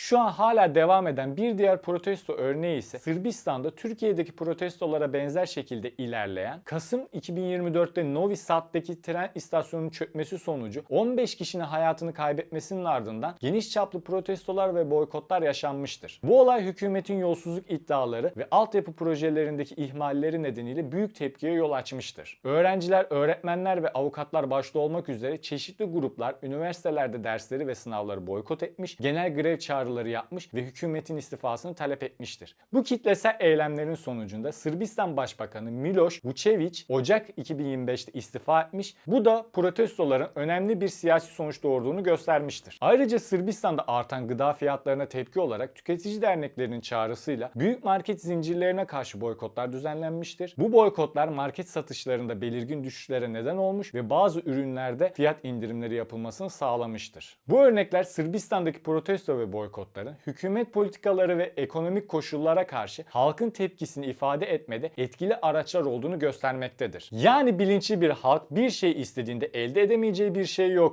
Şu an hala devam eden bir diğer protesto örneği ise Sırbistan'da Türkiye'deki protestolara benzer şekilde ilerleyen Kasım 2024'te Novi Sad'daki tren istasyonunun çökmesi sonucu 15 kişinin hayatını kaybetmesinin ardından geniş çaplı protestolar ve boykotlar yaşanmıştır. Bu olay hükümetin yolsuzluk iddiaları ve altyapı projelerindeki ihmalleri nedeniyle büyük tepkiye yol açmıştır. Öğrenciler, öğretmenler ve avukatlar başta olmak üzere çeşitli gruplar üniversitelerde dersleri ve sınavları boykot etmiş, genel grev çağrıları yapmış ve hükümetin istifasını talep etmiştir. Bu kitlesel eylemlerin sonucunda Sırbistan Başbakanı Miloš Vučević Ocak 2025'te istifa etmiş. Bu da protestoların önemli bir siyasi sonuç doğurduğunu göstermiştir. Ayrıca Sırbistan'da artan gıda fiyatlarına tepki olarak tüketici derneklerinin çağrısıyla büyük market zincirlerine karşı boykotlar düzenlenmiştir. Bu boykotlar market satışlarında belirgin düşüşlere neden olmuş ve bazı ürünlerde fiyat indirimleri yapılmasını sağlamıştır. Bu örnekler Sırbistan'daki protesto ve boykotların hükümet politikaları ve ekonomik koşullara karşı halkın tepkisini ifade etmede etkili araçlar olduğunu göstermektedir. Yani bilinçli bir halk bir şey istediğinde elde edemeyeceği bir şey yoktur.